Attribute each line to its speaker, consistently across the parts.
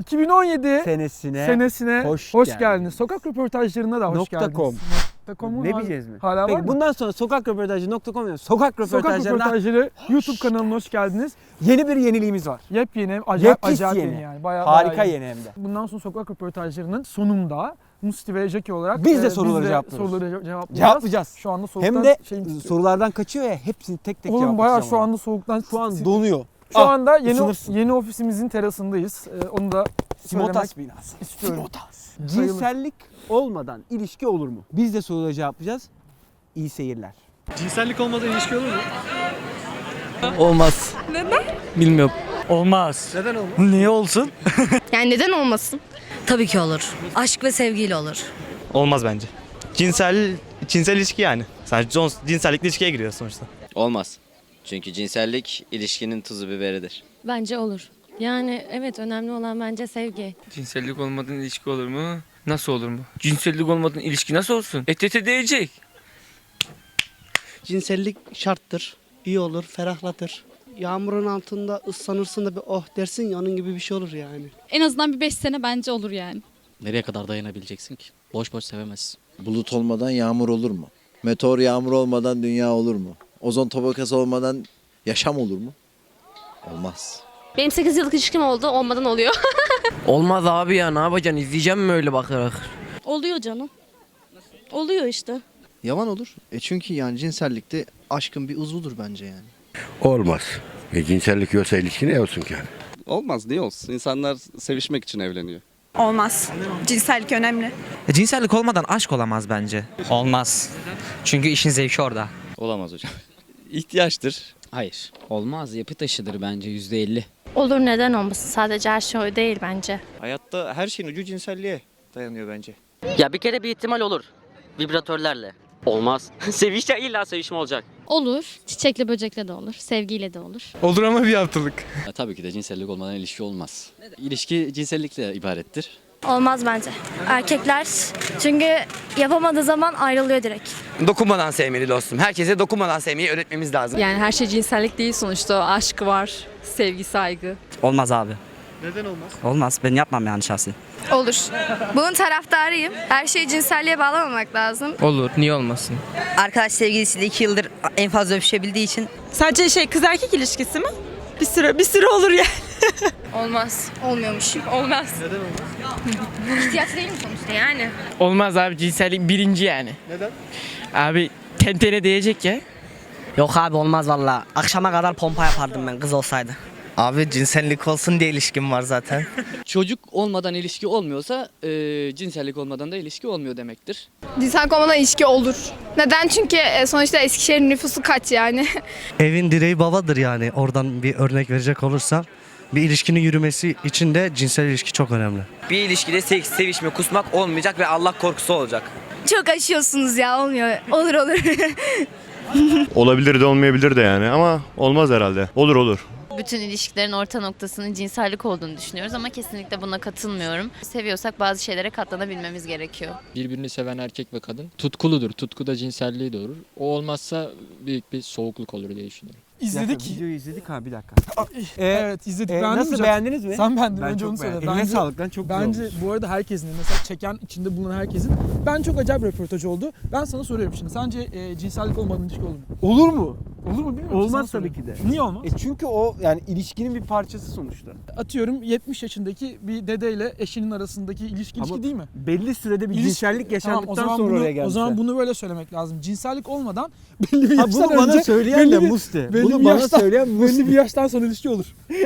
Speaker 1: 2017
Speaker 2: senesine
Speaker 1: senesine
Speaker 2: hoş
Speaker 1: hoş,
Speaker 2: geldiniz.
Speaker 1: geldiniz. Sokak röportajlarına da hoş
Speaker 2: Nokta
Speaker 1: geldiniz.
Speaker 2: com.
Speaker 1: Nokta com'u
Speaker 2: ne bileceğiz mi?
Speaker 1: Hala var
Speaker 2: Peki
Speaker 1: mı?
Speaker 2: bundan sonra sokak röportajı.com yok. Sokak
Speaker 1: Sokak
Speaker 2: röportajlarına
Speaker 1: röportajları YouTube kanalına hoş geldiniz.
Speaker 2: yeni bir yeniliğimiz var.
Speaker 1: Yepyeni, acayip,
Speaker 2: Yepis
Speaker 1: acayip
Speaker 2: yeni.
Speaker 1: yeni yani. Bayağı,
Speaker 2: Harika
Speaker 1: bayağı
Speaker 2: yeni hem de.
Speaker 1: Bundan sonra sokak röportajlarının sonunda Musti ve Jackie olarak
Speaker 2: Biz de
Speaker 1: e,
Speaker 2: soruları
Speaker 1: biz de soruları ce- cevaplayacağız.
Speaker 2: Cevaplayacağız.
Speaker 1: Şu anda soğuktan
Speaker 2: Hem de
Speaker 1: şeyim
Speaker 2: sorulardan kaçıyor ya hepsini tek tek
Speaker 1: Oğlum bayağı şu anda soğuktan
Speaker 2: şu an donuyor.
Speaker 1: Şu
Speaker 2: Ah,
Speaker 1: anda yeni
Speaker 2: ısınırsın.
Speaker 1: yeni ofisimizin terasındayız. Ee, onu da
Speaker 2: Simotas binası.
Speaker 1: istiyorum.
Speaker 2: Simotas. Cinsellik olmadan ilişki olur mu? Biz de soruları cevaplayacağız. İyi seyirler.
Speaker 3: Cinsellik olmadan ilişki olur mu?
Speaker 4: Olmaz. Neden? Bilmiyorum.
Speaker 3: Olmaz.
Speaker 4: Neden olmaz?
Speaker 3: Niye olsun?
Speaker 5: Yani neden olmasın? Tabii ki olur. Aşk ve sevgiyle olur.
Speaker 6: Olmaz bence. Cinsel cinsel ilişki yani. Sen cinsellikle ilişkiye giriyor sonuçta.
Speaker 7: Olmaz. Çünkü cinsellik ilişkinin tuzu biberidir.
Speaker 8: Bence olur. Yani evet önemli olan bence sevgi.
Speaker 9: Cinsellik olmadan ilişki olur mu? Nasıl olur mu? Cinsellik olmadan ilişki nasıl olsun? Et ete değecek.
Speaker 10: Cinsellik şarttır. İyi olur, ferahlatır. Yağmurun altında ıslanırsın da bir oh dersin ya onun gibi bir şey olur yani.
Speaker 8: En azından bir 5 sene bence olur yani.
Speaker 4: Nereye kadar dayanabileceksin ki? Boş boş sevemezsin.
Speaker 11: Bulut olmadan yağmur olur mu? Meteor yağmur olmadan dünya olur mu? Ozon tabakası olmadan yaşam olur mu? Olmaz.
Speaker 5: Benim 8 yıllık ilişkim oldu. Olmadan oluyor.
Speaker 4: Olmaz abi ya ne yapacaksın? İzleyeceğim mi öyle bakarak?
Speaker 8: Oluyor canım. Oluyor işte.
Speaker 10: Yalan olur. E çünkü yani cinsellikte aşkın bir uzvudur bence yani.
Speaker 11: Olmaz. E, cinsellik yoksa ilişki ne olsun ki yani?
Speaker 3: Olmaz. Niye olsun? İnsanlar sevişmek için evleniyor.
Speaker 5: Olmaz. Cinsellik önemli.
Speaker 4: Cinsellik olmadan aşk olamaz bence. Olmaz. Çünkü işin zevki orada.
Speaker 7: Olamaz hocam. İhtiyaçtır.
Speaker 4: Hayır. Olmaz. Yapı taşıdır bence yüzde elli.
Speaker 5: Olur neden olmasın? Sadece her şey o değil bence.
Speaker 6: Hayatta her şeyin ucu cinselliğe dayanıyor bence.
Speaker 4: Ya bir kere bir ihtimal olur. Vibratörlerle. Olmaz. Sevişte illa sevişme olacak.
Speaker 8: Olur. Çiçekle böcekle de olur. Sevgiyle de olur.
Speaker 9: Olur ama bir haftalık.
Speaker 7: tabii ki de cinsellik olmadan ilişki olmaz. İlişki cinsellikle ibarettir.
Speaker 5: Olmaz bence. Erkekler çünkü yapamadığı zaman ayrılıyor direkt.
Speaker 4: Dokunmadan sevmeli dostum. Herkese dokunmadan sevmeyi öğretmemiz lazım.
Speaker 8: Yani her şey cinsellik değil sonuçta. Aşk var. Sevgi, saygı.
Speaker 4: Olmaz abi.
Speaker 3: Neden olmaz?
Speaker 4: Olmaz. Ben yapmam yani şahsi.
Speaker 5: Olur. Bunun taraftarıyım. Her şeyi cinselliğe bağlamamak lazım.
Speaker 9: Olur. Niye olmasın?
Speaker 5: Arkadaş sevgilisiyle 2 yıldır en fazla öpüşebildiği için
Speaker 8: Sadece şey kız erkek ilişkisi mi? Bir süre bir süre olur yani.
Speaker 5: olmaz. Olmuyormuş.
Speaker 8: Olmaz.
Speaker 3: Neden olmaz?
Speaker 5: İhtiyaç değil mi sonuçta yani?
Speaker 9: Olmaz abi cinsellik birinci yani.
Speaker 3: Neden?
Speaker 9: Abi tentene değecek ya.
Speaker 4: Yok abi olmaz valla. Akşama kadar pompa yapardım ben kız olsaydı. Abi cinsellik olsun diye ilişkim var zaten.
Speaker 10: Çocuk olmadan ilişki olmuyorsa cinsellik olmadan da ilişki olmuyor demektir.
Speaker 5: Cinsellik olmadan ilişki olur. Neden? Çünkü e, sonuçta Eskişehir'in nüfusu kaç yani?
Speaker 10: Evin direği babadır yani. Oradan bir örnek verecek olursam. Bir ilişkinin yürümesi için de cinsel ilişki çok önemli.
Speaker 4: Bir ilişkide seks, sevişme, kusmak olmayacak ve Allah korkusu olacak.
Speaker 5: Çok aşıyorsunuz ya olmuyor. Olur olur.
Speaker 6: Olabilir de olmayabilir de yani ama olmaz herhalde. Olur olur.
Speaker 8: Bütün ilişkilerin orta noktasının cinsellik olduğunu düşünüyoruz ama kesinlikle buna katılmıyorum. Seviyorsak bazı şeylere katlanabilmemiz gerekiyor.
Speaker 9: Birbirini seven erkek ve kadın tutkuludur. Tutku da cinselliği doğurur. O olmazsa büyük bir soğukluk olur diye düşünüyorum.
Speaker 2: Bir dakika,
Speaker 1: İzledik.
Speaker 2: Videoyu izledik ha bir dakika. Ee,
Speaker 1: evet izledik.
Speaker 2: e,
Speaker 1: Beğendin mi
Speaker 2: nasıl
Speaker 1: Jack?
Speaker 2: beğendiniz mi?
Speaker 1: Sen beğendin.
Speaker 2: Ben
Speaker 1: Önce onu söyle.
Speaker 2: Eline
Speaker 1: Bence,
Speaker 2: sağlık lan çok güzel
Speaker 1: bence
Speaker 2: olmuş.
Speaker 1: bu arada herkesin mesela çeken içinde bulunan herkesin ben çok acayip bir röportaj oldu. Ben sana soruyorum şimdi. Sence e, cinsellik olmadan ilişki olur mu?
Speaker 2: Olur mu?
Speaker 1: Olur mu bilmiyorum.
Speaker 2: Olmaz tabii ki de.
Speaker 1: Niye olmaz?
Speaker 2: E çünkü o yani ilişkinin bir parçası sonuçta.
Speaker 1: Atıyorum 70 yaşındaki bir dedeyle eşinin arasındaki ilişki ilişki değil mi?
Speaker 2: Belli sürede bir
Speaker 1: İliş-
Speaker 2: cinsellik
Speaker 1: Tamam,
Speaker 2: yaşandıktan
Speaker 1: o zaman
Speaker 2: sonra
Speaker 1: bunu,
Speaker 2: oraya gelmişler.
Speaker 1: O zaman bunu böyle söylemek lazım. Cinsellik olmadan belli bir
Speaker 2: Ha,
Speaker 1: yaştan
Speaker 2: bunu bana
Speaker 1: önce
Speaker 2: söyleyen
Speaker 1: belli
Speaker 2: de Musti.
Speaker 1: belli
Speaker 2: Bunu bana
Speaker 1: yaştan-
Speaker 2: söyleyen Musti.
Speaker 1: belli bir yaştan sonra ilişki olur.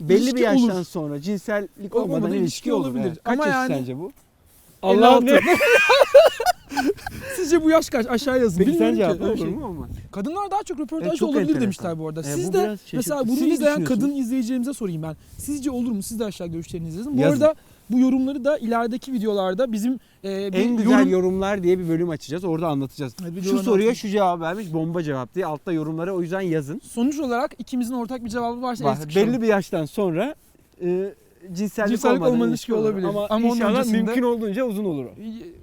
Speaker 2: belli
Speaker 1: ilişki
Speaker 2: bir yaştan
Speaker 1: olur.
Speaker 2: sonra cinsellik
Speaker 1: Olmadan
Speaker 2: olmadan,
Speaker 1: ilişki
Speaker 2: ilişki olur.
Speaker 1: olabilir.
Speaker 2: Evet. Kaç
Speaker 1: Ama
Speaker 2: yaş
Speaker 1: yani-
Speaker 2: sence bu?
Speaker 1: 56. Sizce bu yaş kaç? Aşağı yazın.
Speaker 2: Peki
Speaker 1: Bilmiyorum
Speaker 2: sence
Speaker 1: ki. Öyle
Speaker 2: olur
Speaker 1: şey.
Speaker 2: mu olmaz?
Speaker 1: Kadınlar daha çok röportaj
Speaker 2: Evet, çok
Speaker 1: olabilir
Speaker 2: enteresan.
Speaker 1: demişler bu arada.
Speaker 2: E,
Speaker 1: Siz
Speaker 2: bu
Speaker 1: de
Speaker 2: biraz şaşırtıcı.
Speaker 1: mesela
Speaker 2: Siz
Speaker 1: bunu
Speaker 2: ne
Speaker 1: izleyen kadın izleyicilerimize sorayım ben. Sizce olur mu? Siz de aşağı görüşlerinizi yazın. Bu
Speaker 2: Yazın.
Speaker 1: arada bu yorumları da ilerideki videolarda bizim e, bir
Speaker 2: En güzel
Speaker 1: yorum...
Speaker 2: yorumlar diye bir bölüm açacağız. Orada anlatacağız.
Speaker 1: Evet,
Speaker 2: Şu soruya şu cevap vermiş, bomba cevap diye altta yorumlara o yüzden yazın.
Speaker 1: Sonuç olarak ikimizin ortak bir cevabı varsa el
Speaker 2: Bak,
Speaker 1: sıkışalım.
Speaker 2: belli bir yaştan sonra e, cinsellik,
Speaker 1: Cinsellik
Speaker 2: olmadan
Speaker 1: ilişki
Speaker 2: olabilir.
Speaker 1: olabilir.
Speaker 2: Ama,
Speaker 1: Ama onun
Speaker 2: inşallah
Speaker 1: öncesinde-
Speaker 2: mümkün olduğunca uzun olur o.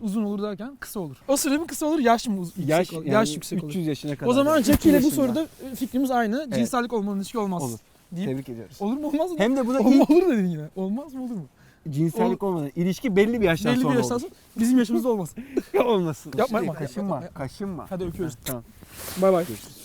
Speaker 1: Uzun olur derken kısa olur. O süre mi kısa olur, yaş mı uz-
Speaker 2: Yaş,
Speaker 1: yüksek olur?
Speaker 2: yani
Speaker 1: yaş yüksek
Speaker 2: 300
Speaker 1: olur.
Speaker 2: yaşına kadar.
Speaker 1: O zaman
Speaker 2: 300
Speaker 1: Jackie ile bu
Speaker 2: yaşında.
Speaker 1: soruda e, fikrimiz aynı.
Speaker 2: Evet.
Speaker 1: Cinsellik olmadan ilişki olmaz.
Speaker 2: Olur.
Speaker 1: deyip
Speaker 2: Tebrik ediyoruz.
Speaker 1: olur mu olmaz mı?
Speaker 2: Hem de buna
Speaker 1: Olur
Speaker 2: ilk
Speaker 1: olur dedin yine. Olmaz mı olur mu?
Speaker 2: cinsellik olmadan ilişki belli bir yaştan
Speaker 1: Belli bir
Speaker 2: sonra
Speaker 1: yaştan
Speaker 2: olur.
Speaker 1: sonra bizim yaşımızda olmaz.
Speaker 2: Olmasın.
Speaker 1: Yapma, yapma.
Speaker 2: Kaşınma.
Speaker 1: Yapma.
Speaker 2: Kaşınma.
Speaker 1: Hadi öpüyoruz.
Speaker 2: Tamam.
Speaker 1: Bay bay.
Speaker 2: Görüşürüz.